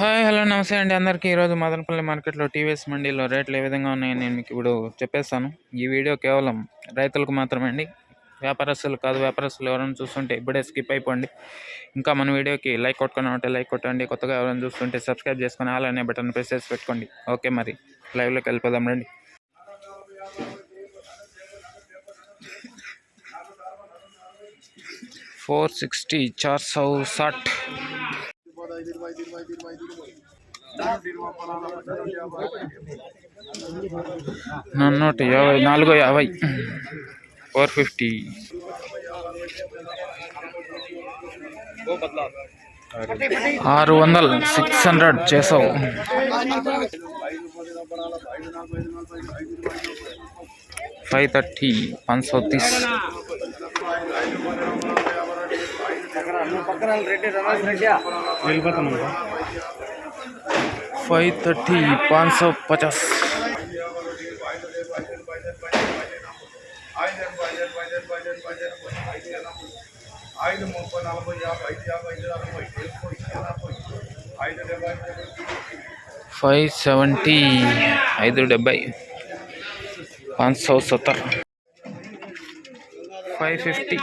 Hi hello నమస్తే అండి. అందరికీ ఈరోజు మదనపల్లి మార్కెట్లో టీవీఎస్ మండీలో రేట్లు ఏ విధంగా ఉన్నాయని నేను మీకు ఇప్పుడు చెప్పేస్తాను. ఈ వీడియో కేవలం రైతులకు మాత్రమే అండి. వ్యాపారస్తులు కాదు వ్యాపారస్తులు ఎవరైనా చూస్తుంటే ఇప్పుడే స్కిప్ అయిపోండి. ఇంకా మన వీడియోకి లైక్ కొట్టుకుని ఉంటే లైక్ కొట్టండి. కొత్తగా ఎవరైనా చూస్తుంటే సబ్స్క్రైబ్ చేసుకొని ఆల్ అనే బటన్ ప్రెస్ చేసి పెట్టుకోండి. ఓకే మరి లైవ్లోకి వెళ్ళిపోదాం రండి. ఫోర్ సిక్స్టీ చార్ సౌ సాట్. నూట యాభై నాలుగు యాభై. ఫోర్ ఫిఫ్టీ ఆరు వందలు సిక్స్ హండ్రెడ్ చేసావు. ఫైవ్ థర్టీ పాంచ్ సో తీస్ फाइव थर्टी पाँच सौ पचास ఐదు ముప్పై నలభై యాభై ఐదు యాభై ఐదు అరవై డెబ్బై ఎనభై ఐదు డెబ్బై फाइव सेवेंटी ఐదు డెబ్బై पाँच सौ सत्तर फाइव फिफ्टी